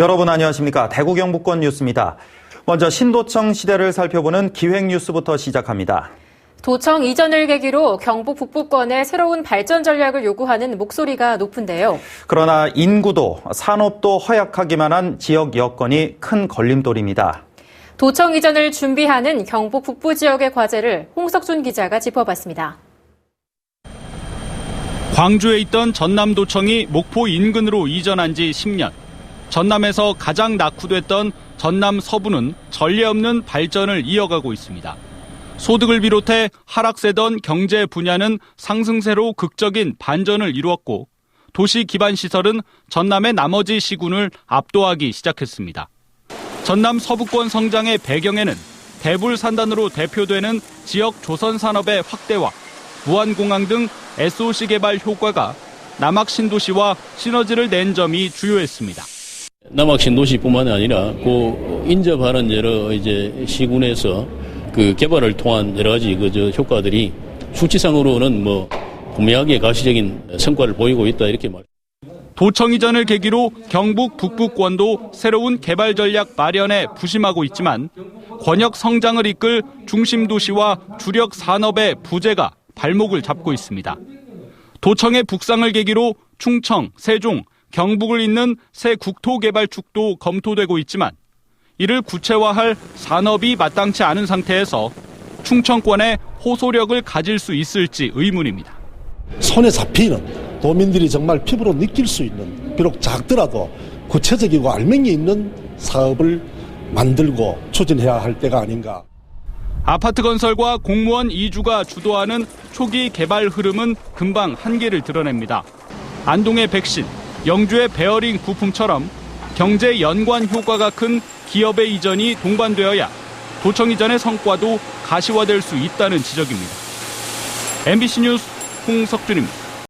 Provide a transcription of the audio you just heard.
여러분 안녕하십니까. 대구 경북권 뉴스입니다. 먼저 신도청 시대를 살펴보는 기획 뉴스부터 시작합니다. 도청 이전을 계기로 경북 북부권의 새로운 발전 전략을 요구하는 목소리가 높은데요. 그러나 인구도 산업도 허약하기만 한 지역 여건이 큰 걸림돌입니다. 도청 이전을 준비하는 경북 북부 지역의 과제를 홍석준 기자가 짚어봤습니다. 광주에 있던 전남도청이 목포 인근으로 이전한 지 10년. 전남에서 가장 낙후됐던 전남 서부는 전례 없는 발전을 이어가고 있습니다. 소득을 비롯해 하락세던 경제 분야는 상승세로 극적인 반전을 이루었고 도시 기반 시설은 전남의 나머지 시군을 압도하기 시작했습니다. 전남 서부권 성장의 배경에는 대불 산단으로 대표되는 지역 조선 산업의 확대와 무한공항 등 SOC 개발 효과가 남학 신도시와 시너지를 낸 점이 주요했습니다. 남학 신도시뿐만 아니라 그 인접하는 여러 이제 시군에서 그 개발을 통한 여러 가지 그저 효과들이 수치상으로는 뭐 분명하게 가시적인 성과를 보이고 있다 이렇게 말. 도청 이전을 계기로 경북 북부권도 새로운 개발 전략 마련에 부심하고 있지만 권역 성장을 이끌 중심 도시와 주력 산업의 부재가 발목을 잡고 있습니다. 도청의 북상을 계기로 충청, 세종, 경북을 잇는 새 국토개발축도 검토되고 있지만 이를 구체화할 산업이 마땅치 않은 상태에서 충청권에 호소력을 가질 수 있을지 의문입니다. 손에 잡히는 도민들이 정말 피부로 느낄 수 있는 비록 작더라도 구체적이고 알맹이 있는 사업을 만들고 추진해야 할 때가 아닌가. 아파트 건설과 공무원 이주가 주도하는 초기 개발 흐름은 금방 한계를 드러냅니다. 안동의 백신, 영주의 베어링 부품처럼 경제 연관 효과가 큰 기업의 이전이 동반되어야 도청 이전의 성과도 가시화될 수 있다는 지적입니다. MBC 뉴스 홍석준입니다.